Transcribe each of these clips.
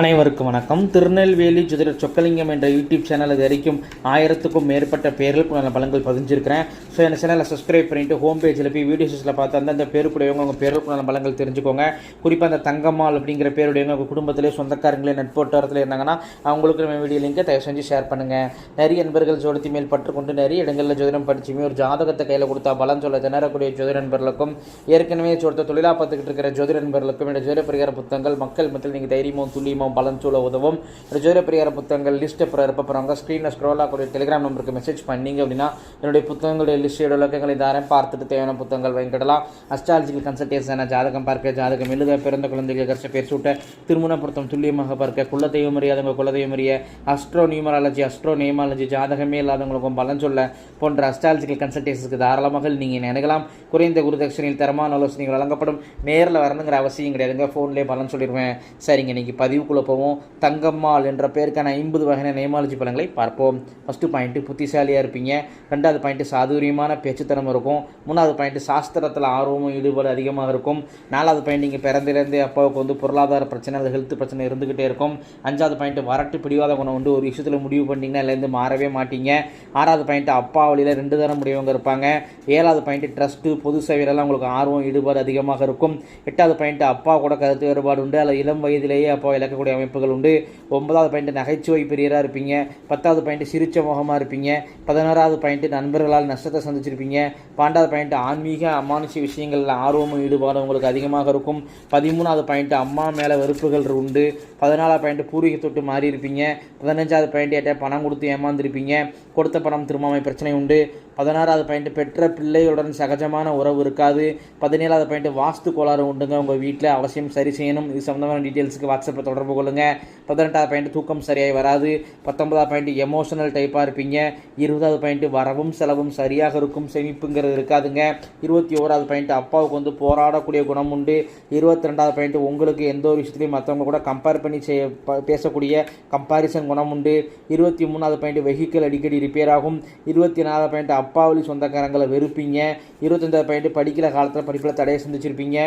அனைவருக்கும் வணக்கம். திருநெல்வேலி ஜோதிட சொக்கலிங்கம் என்ற யூடியூப் சேனல் இது வரைக்கும் ஆயிரத்துக்கும் மேற்பட்ட பேர்களுக்கு நல்ல பலங்கள் பதிஞ்சிருக்கிறேன். ஸோ என் சேனலை சப்ஸ்கிரைப் பண்ணிட்டு ஹோம் பேஜில் போய் வீடியோஸில் பார்த்து அந்தந்த பேருக்குடையவங்க உங்கள் பேருக்கு நல்ல பலங்கள் தெரிஞ்சுக்கோங்க. குறிப்பாக அந்த தங்கம்மாள் அப்படிங்கிற பேருடையவங்க உங்கள் குடும்பத்திலே சொந்தக்காரங்களே நட்போட்டாரத்தில் இருந்தாங்கன்னா அவங்களுக்கு நம்ம வீடியோ லிங்கை தயவு செஞ்சு ஷேர் பண்ணுங்கள் நிறைய நண்பர்கள் ஜோடத்தி மேல் பற்றுக்கொண்டு நிறைய இடங்களில் ஜோதிடம் படிச்சுமே ஒரு ஜாதகத்தை கையில் கொடுத்தா பலன் சொல்ல திணறக்கூடிய ஜோதிட நண்பர்களுக்கும் ஏற்கனவே சொடுத்த தொழிலாக பார்த்துக்கிட்டு இருக்கிற ஜோதிட நண்பர்களுக்கும் இந்த ஜோதிட பரிகார புத்தகங்கள் மக்கள் மத்தியில் நீங்கள் தைரியமும் துல்லியமும் பலன் சொல்ல உதவும். இந்த ஜோதிட புத்தகங்கள் லிஸ்ட் அப்புறம் இருப்ப ஸ்க்ரீனில் ஸ்க்ரோல் ஆகக்கூடிய டெலிகிராம் நம்பருக்கு மெசேஜ் பண்ணீங்க அப்படின்னா என்னுடைய புத்தகங்களுடைய லிஸ்டோட உலகங்களை தாரம் பார்த்துட்டு தேவையான புத்தகங்கள் வாங்கிடலாம் அஸ்ட்ராலஜிக்கல் கன்சல்டேஷன் ஜாதகம் பார்க்க ஜாதகம் எழுத பிறந்த குழந்தைகள் கஷ்ட பேர் சூட்ட திருமண பொருத்தம் துல்லியமாக பார்க்க குலதெய்வம் அறியாதவங்க குலதெய்வம் அறிய அஸ்ட்ரோ நியூமராலஜி அஸ்ட்ரோ நியமாலஜி ஜாதகமே இல்லாதவங்களுக்கும் பலன் சொல்ல போன்ற அஸ்ட்ராலஜிக்கல் கன்சல்டேஷனுக்கு தாராளமாக நீங்கள் நினைக்கலாம் குறைந்த குருதட்சணையில் தரமான ஆலோசனைகள் வழங்கப்படும். நேரில் வரணுங்கிற அவசியம் கிடையாதுங்க. ஃபோன்லேயே பலன் சொல்லிடுவேன். சரிங்க இன்றைக்கி பதிவு போவோம். தங்கம்மாள் என்ற பேருக்கான ஐம்பது வகையான நேமாலஜி பலன்களை பார்ப்போம். ஃபஸ்ட்டு பாயிண்ட்டு புத்திசாலியாக இருப்பீங்க. ரெண்டாவது பாயிண்ட்டு சாதுரியமான பேச்சுத்தனம் இருக்கும். மூணாவது பாயிண்ட்டு சாஸ்திரத்தில் ஆர்வமும் ஈடுபாடு அதிகமாக இருக்கும். நாலாவது பாயிண்ட் நீங்கள் பிறந்திலேருந்து அப்பாவுக்கு வந்து பொருளாதார பிரச்சனை ஹெல்த் பிரச்சனை இருந்துக்கிட்டே இருக்கும். அஞ்சாவது பாயிண்ட்டு வரட்டு பிடிவாத குணம் வந்து ஒரு விஷயத்தில் முடிவு பண்ணிங்கன்னா இதுலேருந்து மாறவே மாட்டீங்க. ஆறாவது பாயிண்ட்டு அப்பா வழியில் ரெண்டு தரம் முடியவங்க இருப்பாங்க. ஏழாவது பாயிண்ட்டு ட்ரஸ்ட்டு பொது சேவையிலலாம் உங்களுக்கு ஆர்வம் ஈடுபாடு அதிகமாக இருக்கும். எட்டாவது பாயிண்ட்டு அப்பா கூட கருத்து வேறுபாடு உண்டு. அல்லது இளம் வயதிலேயே அப்பா இருக்கக்கூடிய அமைப்புகள் உண்டு. ஒன்பதாவது பாயிண்ட்டு நகைச்சுவை பிரியராக இருப்பீங்க. பத்தாவது பாயிண்ட்டு சிரிச்ச முகமாக இருப்பீங்க. பதினோராவது பாயிண்ட்டு நண்பர்களால் நஷ்டத்தை சந்திச்சிருப்பீங்க. பன்னெண்டாவது பாயிண்ட்டு ஆன்மீக அமானுஷ விஷயங்களில் ஆர்வமும் ஈடுபாடு உங்களுக்கு அதிகமாக இருக்கும். பதிமூணாவது பாயிண்ட்டு அம்மா மேலே வெறுப்புகள் உண்டு. பதினாலாவது பாயிண்ட்டு பூர்வீக தொட்டு மாறி இருப்பீங்க. பதினஞ்சாவது பாயிண்ட் ஏட்ட பணம் கொடுத்து ஏமாந்துருப்பீங்க. கொடுத்த பணம் திரும்பாமை பிரச்சனை உண்டு. பதினாறாவது பாயிண்ட் பெற்ற பிள்ளைகளுடன் சகஜமான உறவு இருக்காது. பதினேழாவது பாயிண்ட் வாஸ்து கோளாறு உண்டுங்க. உங்கள் வீட்டில் அவசியம் சரி செய்யணும். இது சம்மந்தமான டீட்டெயில்ஸுக்கு வாட்ஸ்அப்பில் தொடர்பு கொள்ளுங்கள் பதினெட்டாவது பாயிண்ட் தூக்கம் சரியாகி வராது. பத்தொன்பதாவது பாயிண்ட் எமோஷனல் டைப்பாக இருப்பீங்க. இருபதாவது பாயிண்ட் வரவும் செலவும் சரியாக இருக்கும். சேமிப்புங்கிறது இருக்காதுங்க. இருபத்தி ஓராவது பாயிண்ட் அப்பாவுக்கு வந்து போராடக்கூடிய குணம் உண்டு. இருபத்தி ரெண்டாவது பாயிண்ட் உங்களுக்கு எந்த ஒரு விஷயத்துலையும் மற்றவங்க கூட கம்பேர் பண்ணி செய்ய பேசக்கூடிய கம்பாரிசன் குணம் உண்டு. இருபத்தி மூணாவது பாயிண்ட் வெஹிக்கிள் அடிக்கடி ரிப்பேர் ஆகும். இருபத்தி நாலாவது பாயிண்ட் அப்பாவளி சொந்தக்காரங்களை வெறுப்பீங்க. இருபத்தஞ்சாவது பாயிண்ட் படிக்கிற காலத்தில் படிப்பில் தடையை சந்திச்சிருப்பீங்க.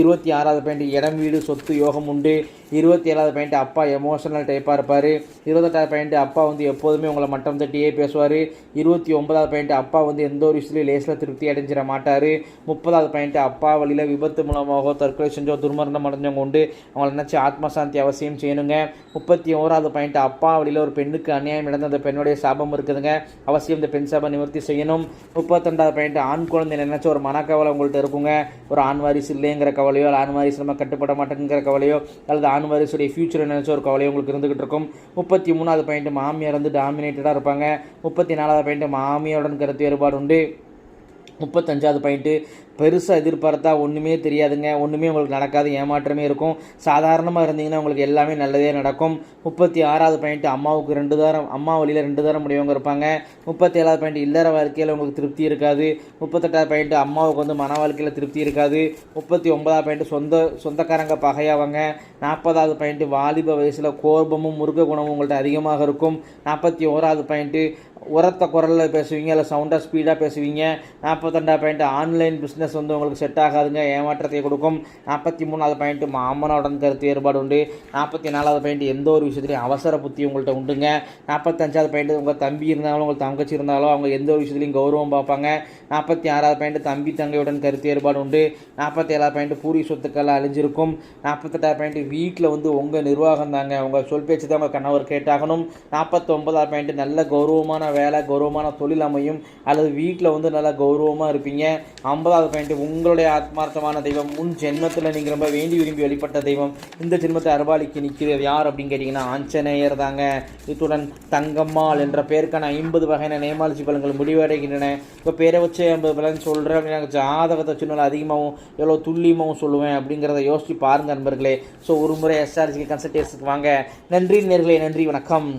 இருபத்தி ஆறாவது பாயிண்ட் இடம் வீடு சொத்து யோகம் உண்டு. இருபத்தி ஏழாவது பாயிண்ட் அப்பா எமோஷனல் டைப்பாக இருப்பார். இருபத்தெட்டாவது பாயிண்ட் அப்பா வந்து எப்போதுமே உங்களை மட்டம் தட்டியே பேசுவார். இருபத்தி ஒன்பதாவது பாயிண்ட் அப்பா வந்து எந்த ஒரு விஷயத்துலையும் லேசில் திருப்தி அடைஞ்சிட மாட்டார். முப்பதாவது பாயிண்ட் அப்பா வழியில் விபத்து மூலமாகவோ தற்கொலை செஞ்சோ துர்மரணம் அடைஞ்சவங்க உண்டு. அவங்களை நினச்சி ஆத்மசாந்தி அவசியம் செய்யணுங்க. முப்பத்தி ஓராவது பாயிண்ட் அப்பா வழியில் ஒரு பெண்ணுக்கு அநியாயம் நடந்த அந்த பெண்ணுடைய சாபம் இருக்குதுங்க. அவசியம் இந்த பெண் சாபம் நிவர்த்தி செய்யணும். முப்பத்தெண்டாவது பாயிண்ட் ஆண் குழந்தை நினைச்ச ஒரு மனக்கவலை உங்கள்கிட்ட இருக்குங்க. ஒரு ஆண் வாரிசு இல்லைங்கிற கவலையோ இல்லை ஆண் வாரிசு நம்ம கட்டுப்பட மாட்டேங்கிற கவலையோ அல்லது ஆண் வாரிசுடைய ஃபியூச்சர் நினைச்ச ஒரு கவலையோ உங்களுக்கு இருந்துகிட்டு இருக்கும். முப்பத்தி மூணாவது பாயிண்ட் மாமியார் வந்து டாமினேட்டடாக இருப்பாங்க. முப்பத்தி நாலாவது பாயிண்ட் மாமியாருடன் கருத்து வேறுபாடு உண்டு. முப்பத்தஞ்சாவது பாயிண்ட்டு பெருசாக எதிர்பார்த்தா ஒன்றுமே தெரியாதுங்க. ஒன்றுமே உங்களுக்கு நடக்காது ஏமாற்றமே இருக்கும். சாதாரணமாக இருந்தீங்கன்னா உங்களுக்கு எல்லாமே நல்லதே நடக்கும். முப்பத்தி ஆறாவது பாயிண்ட் அம்மாவுக்கு ரெண்டு தாரம் அம்மா வழியில் ரெண்டு தாரம் முடியவங்க இருப்பாங்க. முப்பத்தி ஏழாவது பாயிண்ட் இல்லற வாழ்க்கையில் உங்களுக்கு திருப்தி இருக்காது. முப்பத்தெட்டாவது பாயிண்ட் அம்மாவுக்கு வந்து மன வாழ்க்கையில் திருப்தி இருக்காது. முப்பத்தி ஒன்பதாவது பாயிண்ட் சொந்த சொந்தக்காரங்க பகையாவாங்க. நாற்பதாவது பாயிண்ட்டு வாலிப வயசில் கோபமும் முருக குணமும் உங்கள்கிட்ட அதிகமாக இருக்கும். நாற்பத்தி ஓராவது பாயிண்ட்டு உரத்த குரலில் பேசுவீங்க இல்லை சவுண்டாக ஸ்பீடாக பேசுவீங்க. நாற்பத்தெண்டாவது பாயிண்ட் ஆன்லைன் பிஸ்னஸ் வந்து உங்களுக்கு செட் ஆகாதுங்க ஏமாற்றத்தை கொடுக்கும். நாற்பத்தி மூணாவது பாயிண்ட் மாமனோடன் கருத்து வேறுபாடு உண்டு. நாற்பத்தி நாலாவது பாயிண்ட் எந்த ஒரு விஷயத்துலையும் அவசர புத்தி உங்கள்கிட்ட உண்டுங்க. நாற்பத்தஞ்சாவது பாயிண்ட் உங்கள் தம்பி இருந்தாலும் உங்கள் தங்கச்சி இருந்தாலும் அவங்க எந்த ஒரு விஷயத்துலையும் கௌரவம் பார்ப்பாங்க. நாற்பத்தி ஆறாவது பாயிண்ட் தம்பி தங்கையுடன் கருத்து வேறுபாடு உண்டு. நாற்பத்தி ஏழாவது பாயிண்ட் பூரி சொத்துக்கள் அழிஞ்சிருக்கும். நாற்பத்தெட்டாவது பாயிண்ட் வீட்டில் வந்து உங்கள் நிர்வாகம் தாங்க உங்கள் சொல் பேச்சு தான் உங்கள் கணவர் கேட்டாகணும். நாற்பத்தொம்பதாவது பாயிண்ட் நல்ல கௌரவமான வேலை கௌரவமான தொழில் அமையும். அல்லது வீட்டில் வந்து நல்லா கௌரவமாக இருப்பீங்க. ஐம்பதாவது பாயிண்ட் உங்களுடைய ஆத்மார்த்தமான தெய்வம் முன் ஜென்மத்தில் நீங்கள் ரொம்ப வேண்டி விரும்பி வழிபட்ட தெய்வம் இந்த ஜென்மத்தை அருபாலிக்கு நிற்கிறது யார் அப்படின்னு கேட்டிங்கன்னா ஆஞ்சநேயர் தாங்க. இத்துடன் தங்கம்மாள் என்ற பேருக்கான ஐம்பது வகையான நேமாலஜி பலன்கள் முடிவடைகின்றன. இப்போ பேரை வச்சு ஐம்பது பலன் சொல்கிறேன் அப்படின்னா ஜாதகத்தை வச்சுனால அதிகமாகவும் எவ்வளோ துல்லியமாகவும் சொல்லுவேன் அப்படிங்கிறத யோசிச்சு பாருங்கள் நண்பர்களே. ஸோ ஒரு முறை எஸ்ஆர்ஜிக்கு கன்சல்டேஷனுக்கு வாங்க. நன்றி நேர்களே நன்றி வணக்கம்.